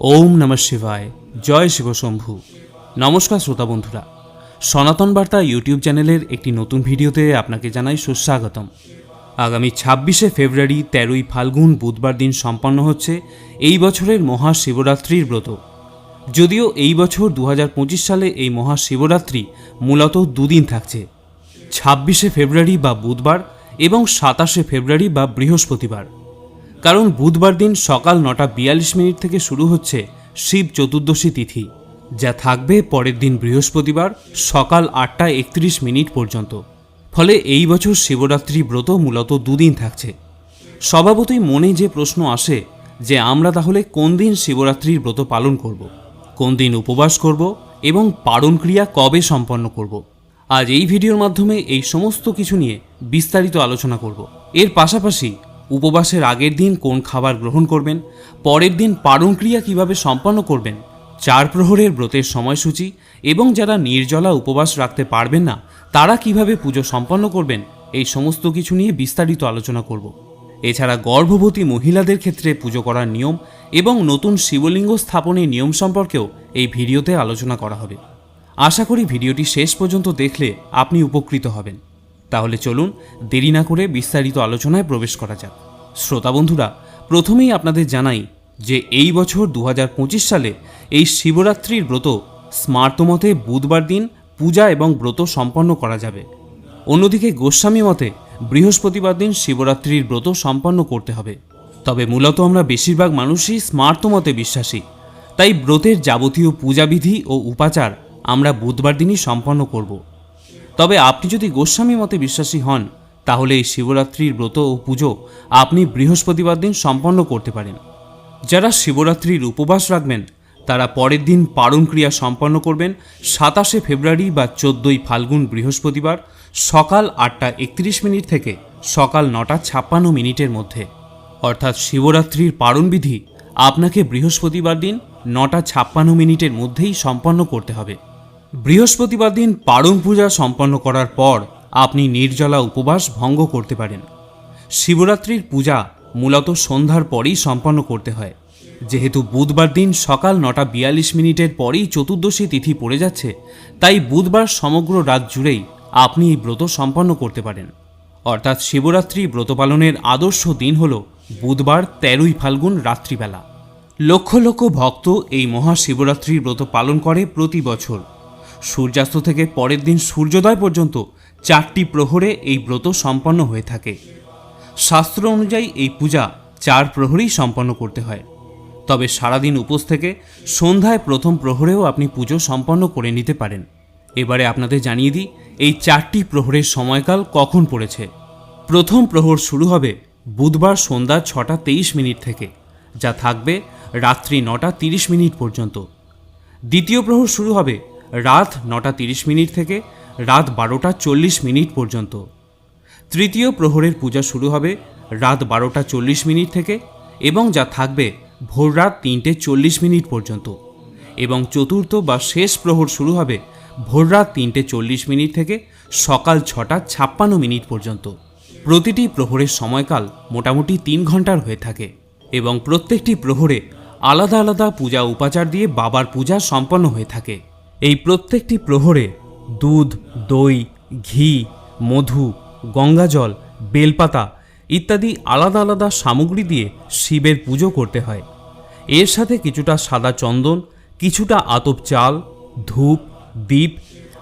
ওম নমঃ শিবায়। জয় শিবশম্ভু নমস্কার শ্রোতা বন্ধুরা। সনাতন বার্তা ইউটিউব চ্যানেলের একটি নতুন ভিডিওতে আপনাকে জানাই সুস্বাগতম। আগামী ছাব্বিশে ফেব্রুয়ারি তেরোই ফাল্গুন বুধবার দিন সম্পন্ন হচ্ছে এই বছরের মহাশিবরাত্রির ব্রত। যদিও এই বছর দু হাজার পঁচিশ সালে এই মহাশিবরাত্রি মূলত দুদিন থাকছে। ছাব্বিশে ফেব্রুয়ারি বা বুধবার এবং সাতাশে ফেব্রুয়ারি বা বৃহস্পতিবার। কারণ বুধবার দিন সকাল নটা বিয়াল্লিশ মিনিট থেকে শুরু হচ্ছে শিব চতুর্দশী তিথি, যা থাকবে পরের দিন বৃহস্পতিবার সকাল আটটা একত্রিশ মিনিট পর্যন্ত। ফলে এই বছর শিবরাত্রি ব্রত মূলত দুদিন থাকছে। স্বভাবতই মনে যে প্রশ্ন আসে যে আমরা তাহলে কোন দিন শিবরাত্রির ব্রত পালন করব, কোন দিন উপবাস করব এবং পালন ক্রিয়া কবে সম্পন্ন করব। আজ এই ভিডিওর মাধ্যমে এই সমস্ত কিছু নিয়ে বিস্তারিত আলোচনা করব। এর পাশাপাশি উপবাসের আগের দিন কোন খাবার গ্রহণ করবেন, পরের দিন পালন ক্রিয়া কীভাবে সম্পন্ন করবেন, চার প্রহরের ব্রতের সময়সূচি এবং যারা নির্জলা উপবাস রাখতে পারবেন না, তারা কীভাবে পুজো সম্পন্ন করবেন, এই সমস্ত কিছু নিয়ে বিস্তারিত আলোচনা করব। এছাড়া গর্ভবতী মহিলাদের ক্ষেত্রে পুজো করার নিয়ম এবং নতুন শিবলিঙ্গ স্থাপনের নিয়ম সম্পর্কেও এই ভিডিওতে আলোচনা করা হবে। আশা করি ভিডিওটি শেষ পর্যন্ত দেখলে আপনি উপকৃত হবেন। তাহলে চলুন দেরি না করে বিস্তারিত আলোচনায় প্রবেশ করা যাক। শ্রোতা বন্ধুরা, প্রথমেই আপনাদের জানাই যে এই বছর দু হাজার পঁচিশ সালে এই শিবরাত্রির ব্রত স্মার্তমতে বুধবার দিন পূজা এবং ব্রত সম্পন্ন করা যাবে। অন্যদিকে গোস্বামী মতে বৃহস্পতিবার দিন শিবরাত্রির ব্রত সম্পন্ন করতে হবে। তবে মূলত আমরা বেশিরভাগ মানুষই স্মার্ত মতে বিশ্বাসী। তাই ব্রতের যাবতীয় পূজাবিধি ও উপাচার আমরা বুধবার দিনই সম্পন্ন করব। তবে আপনি যদি গোস্বামী মতে বিশ্বাসী হন, তাহলে এই শিবরাত্রির ব্রত ও পুজো আপনি বৃহস্পতিবার দিন সম্পন্ন করতে পারেন। যারা শিবরাত্রির উপবাস রাখবেন, তারা পরের দিন পারণ ক্রিয়া সম্পন্ন করবেন সাতাশে ফেব্রুয়ারি বা চোদ্দোই ফাল্গুন বৃহস্পতিবার সকাল আটটা একত্রিশ মিনিট থেকে সকাল নটা ছাপ্পান্ন মিনিটের মধ্যে। অর্থাৎ শিবরাত্রির পারণ বিধি আপনাকে বৃহস্পতিবার দিন নটা ছাপ্পান্ন মিনিটের মধ্যেই সম্পন্ন করতে হবে। বৃহস্পতিবার দিন পারণ পূজা সম্পন্ন করার পর আপনি নির্জলা উপবাস ভঙ্গ করতে পারেন। শিবরাত্রির পূজা মূলত সন্ধ্যার পরেই সম্পন্ন করতে হয়। যেহেতু বুধবার দিন সকাল নটা বিয়াল্লিশ মিনিটের পরেই চতুর্দশী তিথি পড়ে যাচ্ছে, তাই বুধবার সমগ্র রাত জুড়েই আপনি এই ব্রত সম্পন্ন করতে পারেন। অর্থাৎ শিবরাত্রি ব্রত পালনের আদর্শ দিন হল বুধবার তেরোই ফাল্গুন রাত্রিবেলা। লক্ষ লক্ষ ভক্ত এই মহাশিবরাত্রির ব্রত পালন করে প্রতি বছর। সূর্যাস্ত থেকে পরের দিন সূর্যোদয় পর্যন্ত চারটি প্রহরে এই ব্রত সম্পন্ন হয়ে থাকে। শাস্ত্র অনুযায়ী এই পূজা চার প্রহরেই সম্পন্ন করতে হয়। তবে সারাদিন উপোস থেকে সন্ধ্যায় প্রথম প্রহরেও আপনি পুজো সম্পন্ন করে নিতে পারেন। এবারে আপনাদের জানিয়ে দিই, এই চারটি প্রহরের সময়কাল কখন পড়েছে। প্রথম প্রহর শুরু হবে বুধবার সন্ধ্যা ছটা তেইশ মিনিট থেকে, যা থাকবে রাত্রি নটা তিরিশ মিনিট পর্যন্ত। দ্বিতীয় প্রহর শুরু হবে রাত নটা তিরিশ মিনিট থেকে রাত বারোটা চল্লিশ মিনিট পর্যন্ত। তৃতীয় প্রহরের পূজা শুরু হবে রাত বারোটা চল্লিশ মিনিট থেকে এবং যা থাকবে ভোররাত তিনটে চল্লিশ মিনিট পর্যন্ত। এবং চতুর্থ বা শেষ প্রহর শুরু হবে ভোররাত তিনটে চল্লিশ মিনিট থেকে সকাল ছটা ছাপ্পান্ন মিনিট পর্যন্ত। প্রতিটি প্রহরের সময়কাল মোটামুটি তিন ঘণ্টার হয়ে থাকে এবং প্রত্যেকটি প্রহরে আলাদা আলাদা পূজা উপাচার দিয়ে বাবার পূজা সম্পন্ন হয়ে থাকে। এই প্রত্যেকটি প্রহরে দুধ, দই, ঘি, মধু, গঙ্গাজল, বেলপাতা ইত্যাদি আলাদা আলাদা সামগ্রী দিয়ে শিবের পুজো করতে হয়। এর সাথে কিছুটা সাদা চন্দন, কিছুটা আতপ চাল, ধূপ দ্বীপ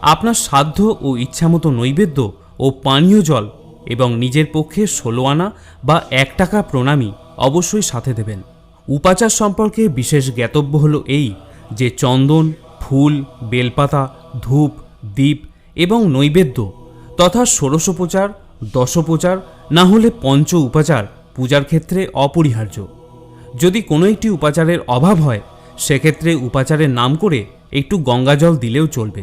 আপনার সাধ্য ও ইচ্ছামতো নৈবেদ্য ও পানীয় জল এবং নিজের পক্ষে ষোলো আনা বা এক টাকা প্রণামী অবশ্যই সাথে দেবেন। উপাচার সম্পর্কে বিশেষ জ্ঞাতব্য হলো এই যে চন্দন ফুল, বেলপাতা, ধূপ দ্বীপ এবং নৈবেদ্য তথা ষোড়শোপচার, দশোপচার না হলে পঞ্চ উপাচার পূজার ক্ষেত্রে অপরিহার্য। যদি কোনো একটি উপাচারের অভাব হয়, সেক্ষেত্রে উপাচারের নাম করে একটু গঙ্গাজল দিলেও চলবে।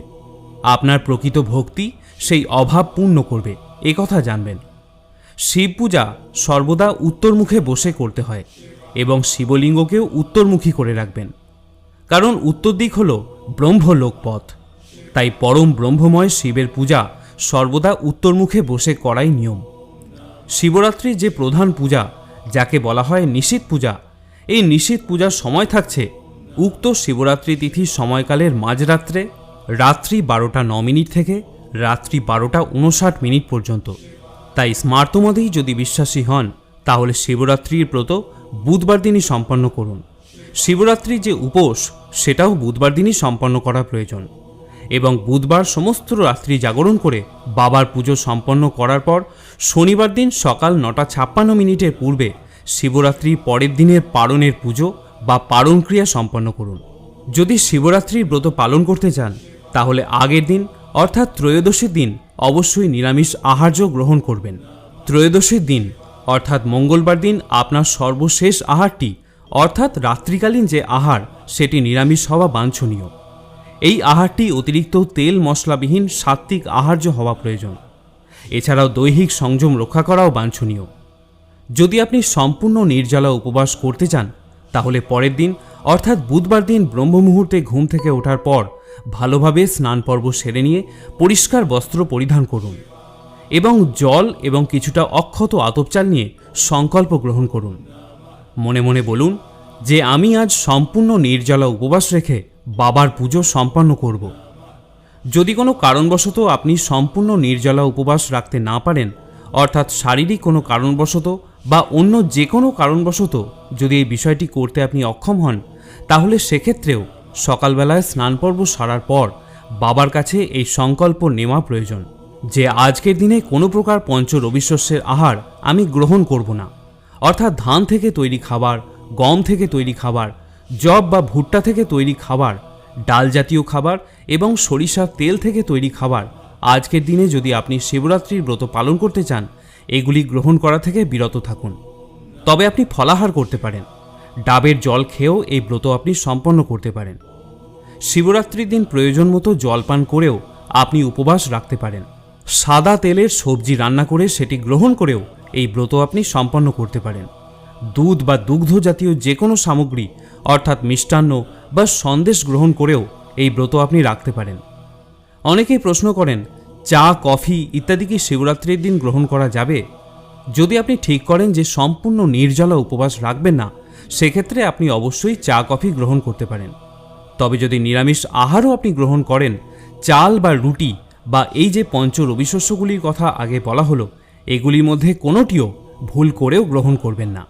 আপনার প্রকৃত ভক্তি সেই অভাব পূর্ণ করবে কথা জানবেন। শিব পূজা সর্বদা উত্তরমুখে বসে করতে হয় এবং শিবলিঙ্গকেও উত্তরমুখী করে রাখবেন। কারণ উত্তর দিক হল ব্রহ্মলোক পথ তাই পরম ব্রহ্মময় শিবের পূজা সর্বদা উত্তরমুখে বসে করাই নিয়ম। শিবরাত্রি যে প্রধান পূজা, যাকে বলা হয় নিশীত পূজা, এই নিশীত পূজার সময় থাকছে উক্ত শিবরাত্রি তিথির সময়কালের মাঝরাত্রে রাত্রি বারোটা ন মিনিট থেকে রাত্রি বারোটা উনষাট মিনিট পর্যন্ত। তাই স্মার্তমতেই যদি বিশ্বাসী হন, তাহলে শিবরাত্রির ব্রত বুধবার দিনই সম্পন্ন করুন। শিবরাত্রির যে উপোস সেটাও বুধবার দিনই সম্পন্ন করা প্রয়োজন। এবং বুধবার সমস্ত রাত্রি জাগরণ করে বাবার পুজো সম্পন্ন করার পর শনিবার দিন সকাল নটা ছাপ্পান্ন মিনিটের পূর্বে শিবরাত্রি পরের দিনের পারণের পুজো বা পারণ ক্রিয়া সম্পন্ন করুন। যদি শিবরাত্রির ব্রত পালন করতে চান, তাহলে আগের দিন অর্থাৎ ত্রয়োদশীর দিন অবশ্যই নিরামিষ আহার্য গ্রহণ করবেন। ত্রয়োদশীর দিন অর্থাৎ মঙ্গলবার দিন আপনার সর্বশেষ আহারটি অর্থাৎ রাত্রিকালীন যে আহার, সেটি নিরামিষ হওয়া বাঞ্ছনীয়। এই আহারটি অতিরিক্ত তেল মশলাবিহীন সাত্ত্বিক আহার্য হওয়া প্রয়োজন। এছাড়াও দৈহিক সংযম রক্ষা করাও বাঞ্ছনীয়। যদি আপনি সম্পূর্ণ নির্জলা উপবাস করতে চান, তাহলে পরের দিন, অর্থাৎ বুধবার দিন ব্রহ্ম মুহূর্তে ঘুম থেকে ওঠার পর, ভালোভাবে স্নান পর্ব সেরে নিয়ে পরিষ্কার বস্ত্র পরিধান করুন এবং জল এবং কিছুটা অক্ষত আতপচাল নিয়ে সংকল্প গ্রহণ করুন। মনে মনে বলুন যে আমি আজ সম্পূর্ণ নির্জলা উপবাস রেখে বাবার পুজো সম্পন্ন করব। যদি কোনো কারণবশত আপনি সম্পূর্ণ নির্জলা উপবাস রাখতে না পারেন, অর্থাৎ শারীরিক কোনো কারণবশত বা অন্য যে কোনো কারণবশত যদি এই বিষয়টি করতে আপনি অক্ষম হন, তাহলে সেক্ষেত্রেও সকালবেলায় স্নান পর্ব সারার পর বাবার কাছে এই সংকল্প নেওয়া প্রয়োজন যে আজকের দিনে কোনো প্রকার পঞ্চ রবিশস্যের আহার আমি গ্রহণ করব না। অর্থাৎ ধান থেকে তৈরি খাবার, গম থেকে তৈরি খাবার জব বা ভুট্টা থেকে তৈরি খাবার, ডাল জাতীয় খাবার এবং সরিষার তেল থেকে তৈরি খাবার। আজকের দিনে যদি আপনি শিবরাত্রির ব্রত পালন করতে চান, এগুলি গ্রহণ করা থেকে বিরত থাকুন। তবে আপনি ফলাহার করতে পারেন। ডাবের জল খেয়েও এই ব্রত আপনি সম্পন্ন করতে পারেন। শিবরাত্রির দিন প্রয়োজন মতো জলপান করেও আপনি উপবাস রাখতে পারেন। সাদা তেলের সবজি রান্না করে সেটি গ্রহণ করেও এই ব্রত আপনি সম্পন্ন করতে পারেন। দুধ বা দুগ্ধ জাতীয় যে কোনো সামগ্রী, অর্থাৎ মিষ্টান্ন বা সন্দেশ গ্রহণ করেও এই ব্রত আপনি রাখতে পারেন। অনেকেই প্রশ্ন করেন, চা, কফি ইত্যাদি কি শিবরাত্রির দিন গ্রহণ করা যাবে? যদি আপনি ঠিক করেন যে সম্পূর্ণ নির্জলা উপবাস রাখবেন না, সেক্ষেত্রে আপনি অবশ্যই চা, কফি গ্রহণ করতে পারেন। তবে যদি নিরামিষ আহারও আপনি গ্রহণ করেন, চাল বা রুটি বা এই যে পঞ্চ রবিশস্যগুলির কথা আগে বলা হলো এগুলির মধ্যে কোনোটিও ভুল করেও গ্রহণ করবেন না।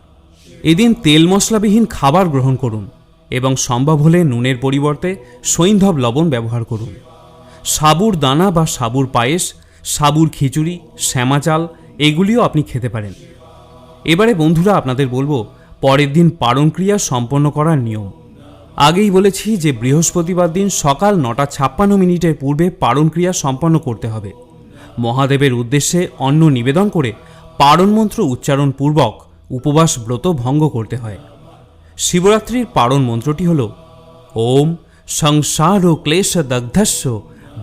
এদিন তেল মশলাবিহীন খাবার গ্রহণ করুন এবং সম্ভব হলে নুনের পরিবর্তে সৈন্ধব লবণ ব্যবহার করুন। সাবুর দানা বা সাবুর পায়েস, সাবুর খিচুড়ি, শ্যামা চাল, এগুলিও আপনি খেতে পারেন। এবারে বন্ধুরা আপনাদের বলব, পরের দিন পারণ ক্রিয়া সম্পন্ন করার নিয়ম। আগেই বলেছি যে বৃহস্পতিবার দিন সকাল নটা ছাপ্পান্ন মিনিটের পূর্বে পারণ ক্রিয়া সম্পন্ন করতে হবে। মহাদেবের উদ্দেশ্যে অন্ন নিবেদন করে পারণ মন্ত্র উচ্চারণ পূর্বক উপবাস ব্রত ভঙ্গ করতে হয়। শিবরাত্রির পারণ মন্ত্রটি হল, ওম সংসার ও ক্লেশ দগ্ধস্য,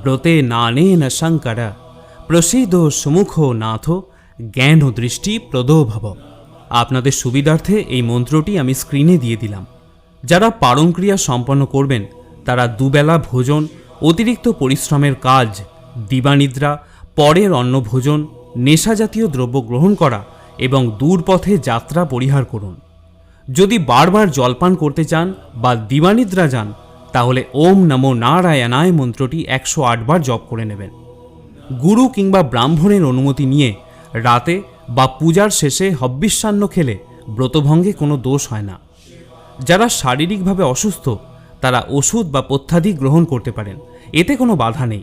ব্রতে নানে না শঙ্করা, প্রসিদ সুমুখ নাথ, জ্ঞান ও দৃষ্টি প্রদো ভব আপনাদের সুবিধার্থে এই মন্ত্রটি আমি স্ক্রিনে দিয়ে দিলাম। যারা পারণ ক্রিয়া সম্পন্ন করবেন, তারা দুবেলা ভোজন, অতিরিক্ত পরিশ্রমের কাজ, দিবানিদ্রা পরের অন্ন ভোজন নেশাজাতীয় দ্রব্য গ্রহণ করা এবং দূর পথে যাত্রা পরিহার করুন। যদি বারবার জলপান করতে চান বা দিবানিদ্রা যান, তাহলে ওম নমো নারায়ণায় মন্ত্রটি একশো আটবার জপ করে নেবেন। গুরু কিংবা ব্রাহ্মণের অনুমতি নিয়ে রাতে বা পূজার শেষে হব্বিষ্যান্ন খেলে ব্রতভঙ্গে কোনো দোষ হয় না। যারা শারীরিকভাবে অসুস্থ, তারা ওষুধ বা পথ্যাদি গ্রহণ করতে পারেন। এতে কোনো বাধা নেই।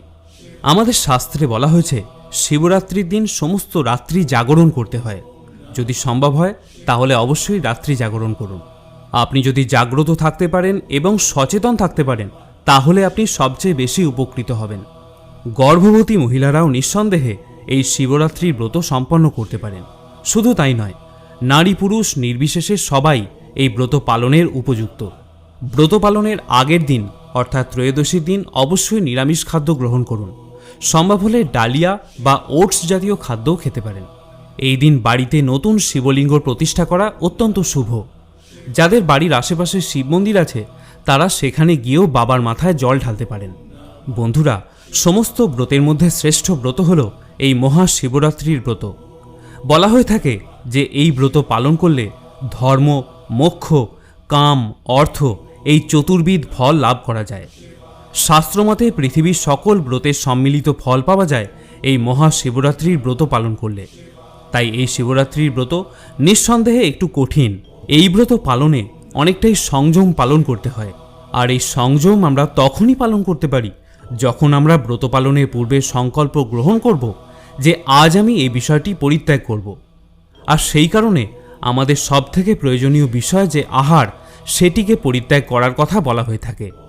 আমাদের শাস্ত্রে বলা হয়েছে, শিবরাত্রির দিন সমস্ত রাত্রি জাগরণ করতে হয়। যদি সম্ভব হয়, তাহলে অবশ্যই রাত্রি জাগরণ করুন। আপনি যদি জাগ্রত থাকতে পারেন এবং সচেতন থাকতে পারেন, তাহলে আপনি সবচেয়ে বেশি উপকৃত হবেন। গর্ভবতী মহিলারাও নিঃসন্দেহে এই শিবরাত্রির ব্রত সম্পন্ন করতে পারেন। শুধু তাই নয়, নারী পুরুষ নির্বিশেষে সবাই এই ব্রত পালনের উপযুক্ত। ব্রত পালনের আগের দিন, অর্থাৎ ত্রয়োদশীর দিন, অবশ্যই নিরামিষ খাদ্য গ্রহণ করুন। সম্ভব হলে ডালিয়া বা ওটস জাতীয় খাদ্যও খেতে পারেন। এই দিন বাড়িতে নতুন শিবলিঙ্গ প্রতিষ্ঠা করা অত্যন্ত শুভ। যাদের বাড়ির আশেপাশে শিব মন্দির আছে, তারা সেখানে গিয়েও বাবার মাথায় জল ঢালতে পারেন। বন্ধুরা, সমস্ত ব্রতের মধ্যে শ্রেষ্ঠ ব্রত হল এই মহাশিবরাত্রির ব্রত। বলা হয়ে থাকে যে এই ব্রত পালন করলে ধর্ম, মোক্ষ, কাম, অর্থ এই চতুর্বিধ ফল লাভ করা যায়। শাস্ত্রমতে পৃথিবীর সকল ব্রতের সম্মিলিত ফল পাওয়া যায়। এই মহাশিবরাত্রির ব্রত পালন করলে। তাই এই শিবরাত্রির ব্রত নিঃসন্দেহে একটু কঠিন। এই ব্রত পালনে অনেকটাই সংযম পালন করতে হয়। আর এই সংযম আমরা তখনই পালন করতে পারি, যখন আমরা ব্রত পালনের পূর্বে সংকল্প গ্রহণ করব যে আজ আমি এই বিষয়টি পরিত্যাগ করব। আর সেই কারণে আমাদের সবথেকে প্রয়োজনীয় বিষয় যে আহার, সেটিকে পরিত্যাগ করার কথা বলা হয়ে থাকে।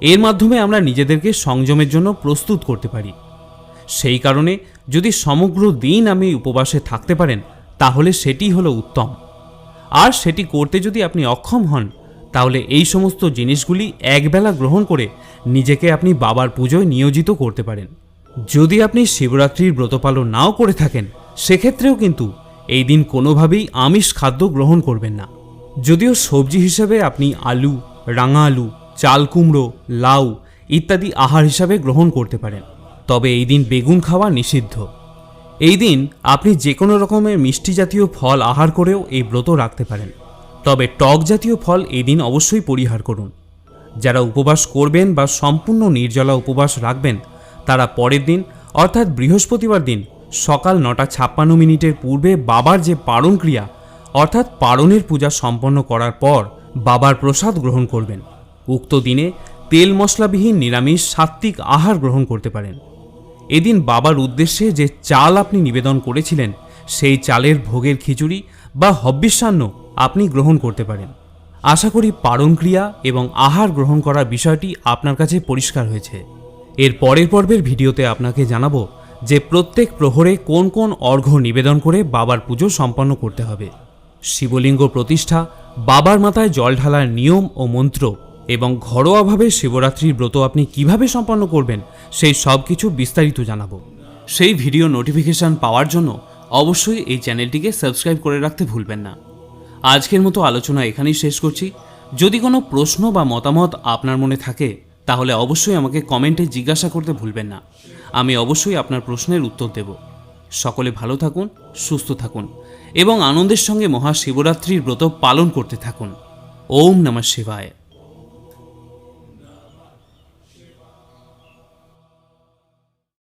এর মাধ্যমে আমরা নিজেদেরকে সংযমের জন্য প্রস্তুত করতে পারি। সেই কারণে যদি সমগ্র দিন আমি উপবাসে থাকতে পারেন, তাহলে সেটি হলো উত্তম। আর সেটি করতে যদি আপনি অক্ষম হন, তাহলে এই সমস্ত জিনিসগুলি একবেলা গ্রহণ করে নিজেকে আপনি বাবার পুজোয় নিয়োজিত করতে পারেন। যদি আপনি শিবরাত্রির ব্রত পালন নাও করে থাকেন, সেক্ষেত্রেও কিন্তু এই দিন কোনোভাবেই আমিষ খাদ্য গ্রহণ করবেন না। যদিও সবজি হিসেবে আপনি আলু, রাঙা আলু চাল কুমড়ো, লাউ ইত্যাদি আহার হিসাবে গ্রহণ করতে পারেন। তবে এই দিন বেগুন খাওয়া নিষিদ্ধ। এই দিন আপনি যে কোনো রকমের মিষ্টি জাতীয় ফল আহার করেও এই ব্রত রাখতে পারেন। তবে টক জাতীয় ফল এই দিন অবশ্যই পরিহার করুন। যারা উপবাস করবেন বা সম্পূর্ণ নির্জলা উপবাস রাখবেন, তারা পরের দিন, অর্থাৎ বৃহস্পতিবার দিন, সকাল নটা ছাপ্পান্ন মিনিটের পূর্বে বাবার যে পারণ ক্রিয়া, অর্থাৎ পারণের পূজা সম্পন্ন করার পর বাবার প্রসাদ গ্রহণ করবেন। উক্ত দিনে তেল মশলাবিহীন নিরামিষ সাত্ত্বিক আহার গ্রহণ করতে পারেন। এদিন বাবার উদ্দেশ্যে যে চাল আপনি নিবেদন করেছিলেন, সেই চালের ভোগের খিচুড়ি বা হব্বিষ্যান্ন আপনি গ্রহণ করতে পারেন। আশা করি পারণ ক্রিয়া এবং আহার গ্রহণ করার বিষয়টি আপনার কাছে পরিষ্কার হয়েছে। এর পরের পর্বের ভিডিওতে আপনাকে জানাব যে প্রত্যেক প্রহরে কোন কোন অর্ঘ্য নিবেদন করে বাবার পুজো সম্পন্ন করতে হবে। শিবলিঙ্গ প্রতিষ্ঠা, বাবার মাথায় জল ঢালার নিয়ম ও মন্ত্র এবং ঘরোয়াভাবে শিবরাত্রির ব্রত আপনি কীভাবে সম্পন্ন করবেন, সেই সব কিছু বিস্তারিত জানাব। সেই ভিডিও নোটিফিকেশন পাওয়ার জন্য অবশ্যই এই চ্যানেলটিকে সাবস্ক্রাইব করে রাখতে ভুলবেন না। আজকের মতো আলোচনা এখানেই শেষ করছি। যদি কোনো প্রশ্ন বা মতামত আপনার মনে থাকে, তাহলে অবশ্যই আমাকে কমেন্টে জিজ্ঞাসা করতে ভুলবেন না। আমি অবশ্যই আপনার প্রশ্নের উত্তর দেব। সকলে ভালো থাকুন, সুস্থ থাকুন এবং আনন্দের সঙ্গে মহাশিবরাত্রির ব্রত পালন করতে থাকুন। ওম নমঃ শিবায়।